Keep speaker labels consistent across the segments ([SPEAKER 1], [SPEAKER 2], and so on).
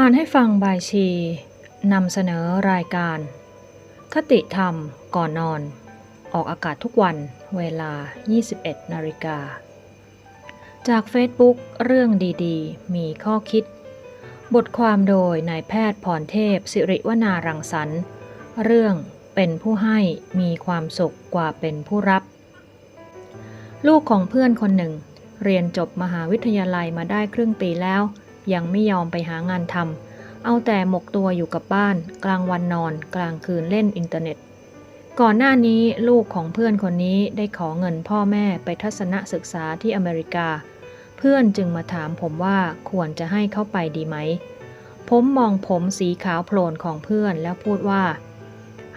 [SPEAKER 1] อ่านให้ฟังบายชีนำเสนอรายการ คติธรรมก่อนนอน ออกอากาศทุกวันเวลา 21นาฬิกา จาก Facebook เรื่องดีๆ มีข้อคิด บทความโดยนายแพทย์พรเทพ สิริวนารังสรรค์ เรื่องเป็นผู้ให้มีความสุขกว่าเป็นผู้รับ ลูกของเพื่อนคนหนึ่ง เรียนจบมหาวิทยาลัยมาได้ครึ่งปีแล้ว ยังไม่ยอมไปหางานทำเอาแต่หมกตัวอยู่กับบ้าน กลางวันนอน กลางคืนเล่นอินเทอร์เน็ต ก่อนหน้านี้ลูกของเพื่อนคนนี้ได้ขอเงินพ่อแม่ไปทัศนศึกษาที่อเมริกา เพื่อนจึงมาถามผมว่าควรจะให้เข้าไปดีไหม ผมมองผมสีขาวโพลนของเพื่อนแล้วพูดว่า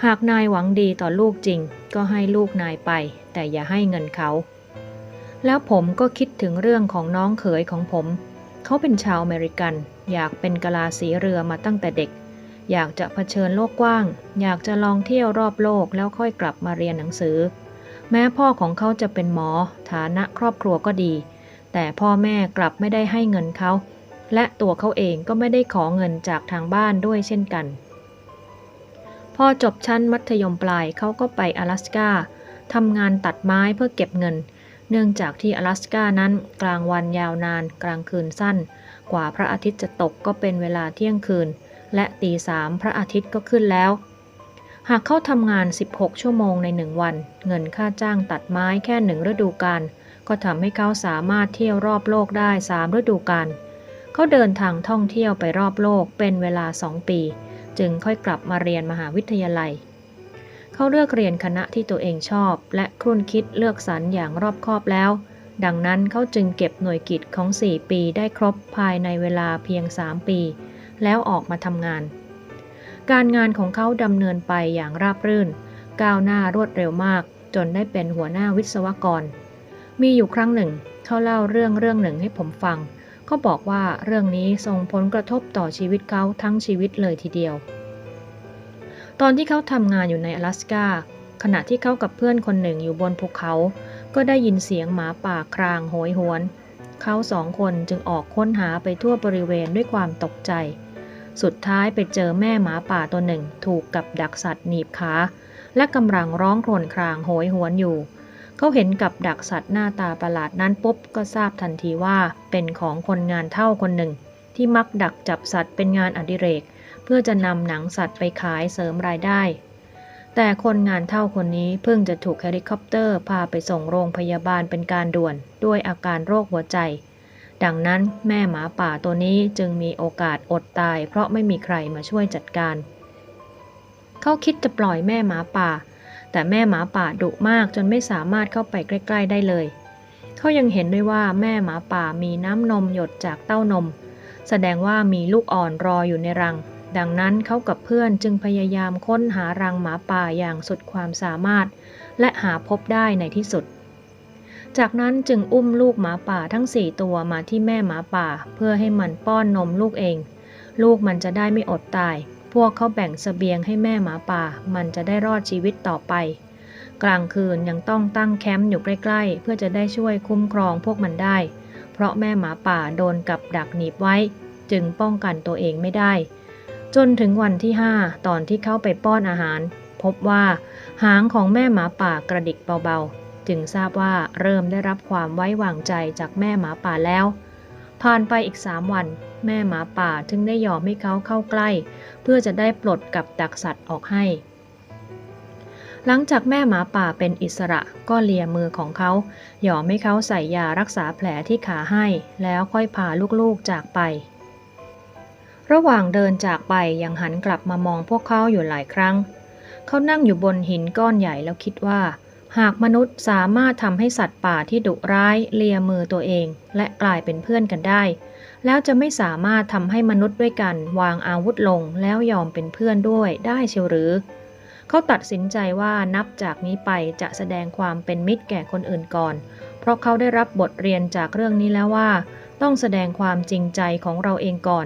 [SPEAKER 1] หากนายหวังดีต่อลูกจริง ก็ให้ลูกนายไป แต่อย่าให้เงินเขาแล้วผมก็คิดถึงเรื่องของน้องเขยของผม เขาเป็นชาวอเมริกัน อยากเป็นกะลาสีเรือมาตั้งแต่เด็ก อยากจะเผชิญโลกกว้าง อยากจะลองเที่ยวรอบโลกแล้วค่อยกลับมาเรียนหนังสือ แม้พ่อของเขาจะเป็นหมอ ฐานะครอบครัวก็ดี แต่พ่อแม่กลับไม่ได้ให้เงินเขา และตัวเขาเองก็ไม่ได้ขอเงินจากทางบ้านด้วยเช่นกัน พอจบชั้นมัธยมปลายเขาก็ไป阿拉สกาทำงานตัดไม้เพื่อเก็บเงิน นื่องจากที่阿拉斯กานั้นกลางวันยาวนาน กลางคืนสั้น กว่าพระอาทิตย์จะตกก็เป็นเวลาเที่ยงคืน และตีสามพระอาทิตย์ก็ขึ้นแล้ว หากเขาทำงาน 16 ชั่วโมงในหนึ่งวัน เงินค่าจ้างตัดไม้แค่หนึ่งฤดูกาลก็ทำให้เขาสามารถเที่ยวรอบโลกได้สามฤดูกาลเขาเดินทางท่องเที่ยวไปรอบโลกเป็นเวลาสองปี จึงค่อยกลับมาเรียนมหาวิทยาลัย เขาเลือกเรียนคณะที่ตัวเองชอบ และครุ่นคิดเลือกสรรอย่างรอบคอบแล้ว ดังนั้นเขาจึงเก็บหน่วยกิจของ 4 ปีได้ครบภายในเวลาเพียง 3 ปี แล้วออกมาทำงาน การงานของเขาดำเนินไปอย่างราบรื่น ก้าวหน้ารวดเร็วมาก จนได้เป็นหัวหน้าวิศวกร มีอยู่ครั้งหนึ่ง เขาเล่าเรื่องเรื่องหนึ่งให้ผมฟัง เขาบอกว่าเรื่องนี้ส่งผลกระทบต่อชีวิตเขาทั้งชีวิตเลยทีเดียว ตอนที่เขาทำงานอยู่ใน阿拉斯กาขณะที่เขากับเพื่อนคนหนึ่งอยู่บนภูเขา ก็ได้ยินเสียงหมาป่าครางโหยหวน เขาสองคนจึงออกค้นหาไปทั่วบริเวณด้วยความตกใจ สุดท้ายไปเจอแม่หมาป่าตัวหนึ่ง ถูกกับดักสัตว์หนีบขา และกำลังร้องโครวญครางโหยหวนอยู่ เขาเห็นกับดักสัตว์หน้าตาประหลาดนั้นปุ๊บก็ทราบทันทีว่าเป็นของคนงานเท่าคนหนึ่ง ที่มักดักจับสัตว์เป็นงานอดิเรก เ พื่อจะนำหนังสัตว์ไปขายเสริมรายได้ แต่คนงานเท่าคนนี้เพิ่งจะถูกเฮลิคอปเตอร์พาไปส่งโรงพยาบาลเป็นการด่วนด้วยอาการโรคหัวใจ ดังนั้นแม่หมาป่าตัวนี้จึงมีโอกาสอดตาย เพราะไม่มีใครมาช่วยจัดการ เขาคิดจะปล่อยแม่หมาป่า แต่แม่หมาป่าดุมากจนไม่สามารถเข้าไปใกล้ ๆ ได้เลยเขายังเห็นด้วยว่าแม่หมาป่ามีน้ำนมหยดจากเต้านม แสดงว่ามีลูกอ่อนรออยู่ในรัง ดังนั้นเขากับเพื่อนจึงพยายามค้นหารังหมาป่าอย่างสุดความสามารถ และหาพบได้ในที่สุด จากนั้นจึงอุ้มลูกหมาป่าทั้งสี่ตัวมาที่แม่หมาป่า เพื่อให้มันป้อนนมลูกเอง ลูกมันจะได้ไม่อดตาย พวกเขาแบ่งเสบียงให้แม่หมาป่า มันจะได้รอดชีวิตต่อไป กลางคืนยังต้องตั้งแคมป์อยู่ใกล้ๆ เพื่อจะได้ช่วยคุ้มครองพวกมันได้ เพราะแม่หมาป่าโดนกับดักหนีบไว้ จึงป้องกันตัวเองไม่ได้ จนถึงวันที่ 5 ตอนที่เข้าไปป้อนอาหาร พบว่าหางของแม่หมาป่ากระดิกเบาๆ จึงทราบว่าเริ่มได้รับความไว้วางใจจากแม่หมาป่าแล้ว ผ่านไปอีก3วัน แม่หมาป่าถึงได้ยอมให้เขาเข้าใกล้ เพื่อจะได้ปลดกับดักสัตว์ออกให้ หลังจากแม่หมาป่าเป็นอิสระก็เลียมือของเขาหยอมให้เขาใส่ยารักษาแผลที่ขาให้ แล้วค่อยพาลูกๆจากไป ระหว่างเดินจากไปยังหันกลับมามองพวกเขาอยู่หลายครั้ง เขานั่งอยู่บนหินก้อนใหญ่แล้วคิดว่า หากมนุษย์สามารถทำให้สัตว์ป่าที่ดุร้ายเลียมือตัวเอง และกลายเป็นเพื่อนกันได้ แล้วจะไม่สามารถทำให้มนุษย์ด้วยกัน วางอาวุธลงแล้วยอมเป็นเพื่อนด้วยได้เชียวหรือ เขาตัดสินใจว่านับจากนี้ไปจะแสดงความเป็นมิตรแก่คนอื่นก่อน เพราะเขาได้รับบทเรียนจากเรื่องนี้แล้วว่า ต้องแสดงความจริงใจของเราเองก่อน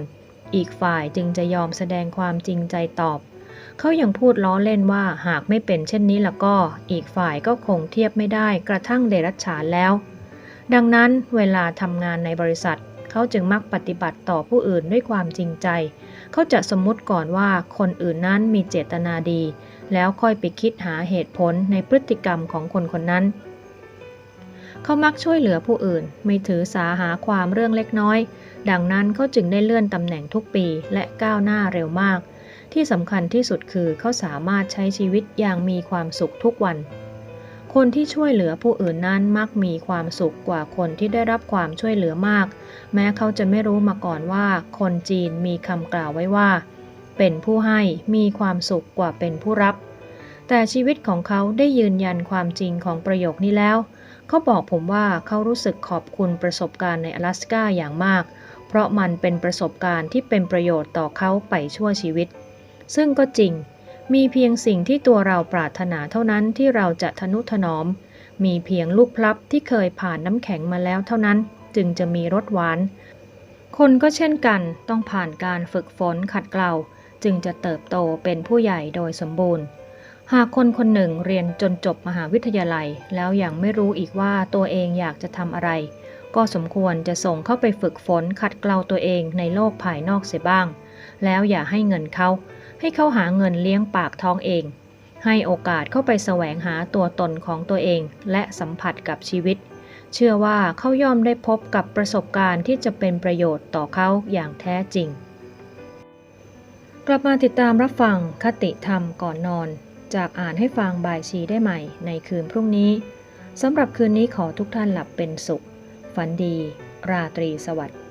[SPEAKER 1] อีกฝ่ายจึงจะยอมแสดงความจริงใจตอบ เขายังพูดล้อเล่นว่าหากไม่เป็นเช่นนี้ล้วก็ อีกฝ่ายก็คงเทียบไม่ได้กระทั่งเดรัจฉานแล้ว ดังนั้นเวลาทำงานในบริษัท เขาจึงมักปฏิบัติต่อผู้อื่นด้วยความจริงใจ เขาจะสมมุติก่อนว่าคนอื่นนั้นมีเจตนาดี แล้วค่อยไปคิดหาเหตุผลในพฤติกรรมของคนคนนั้นเขามักช่วยเหลือผู้อื่น ไม่ถือสาหาความเรื่องเล็กน้อย ดังนั้นเขาจึงได้เลื่อนตำแหน่งทุกปีและก้าวหน้าเร็วมาก ที่สำคัญที่สุดคือเขาสามารถใช้ชีวิตอย่างมีความสุขทุกวัน คนที่ช่วยเหลือผู้อื่นนั้นมักมีความสุขกว่าคนที่ได้รับความช่วยเหลือมาก แม้เขาจะไม่รู้มาก่อนว่า คนจีนมีคำกล่าวไว้ว่า เป็นผู้ให้มีความสุขกว่าเป็นผู้รับ แต่ชีวิตของเขาได้ยืนยันความจริงของประโยคนี้แล้วเขาบอกผมว่าเขารู้สึกขอบคุณประสบการณ์ใน阿拉สกาอย่างมาก ราะมันเป็นประสบการณ์ที่เป็นประโยชน์ต่อเขาไปชั่วชีวิต ซึ่งก็จริง มีเพียงสิ่งที่ตัวเราปรารถนาเท่านั้นที่เราจะทนุถนอม มีเพียงลูกพลับที่เคยผ่านน้ำแข็งมาแล้วเท่านั้น จึงจะมีรสหวาน คนก็เช่นกันต้องผ่านการฝึกฝนขัดเกลาจึงจะเติบโตเป็นผู้ใหญ่โดยสมบูรณ์ หากคนคนหนึ่งเรียนจนจบมหาวิทยาลัย แล้วยังไม่รู้อีกว่าตัวเองอยากจะทำอะไร ก็สมควรจะส่งเข้าไปฝึกฝนขัดเกลาตัวเองในโลกภายนอกเสียบ้าง แล้วอย่าให้เงินเขา ให้เขาหาเงินเลี้ยงปากท้องเอง ให้โอกาสเข้าไปแสวงหาตัวตนของตัวเอง และสัมผัสกับชีวิต เชื่อว่าเขาย่อมได้พบกับประสบการณ์ที่จะเป็นประโยชน์ต่อเขาอย่างแท้จริง กลับมาติดตามรับฟังคติธรรมก่อนนอน จากอ่านให้ฟังบายชีได้ใหม่ ในคืนพรุ่งนี้สำหรับคืนนี้ขอทุกท่านหลับเป็นสุข ฝันดี ราตรีสวัสดิ์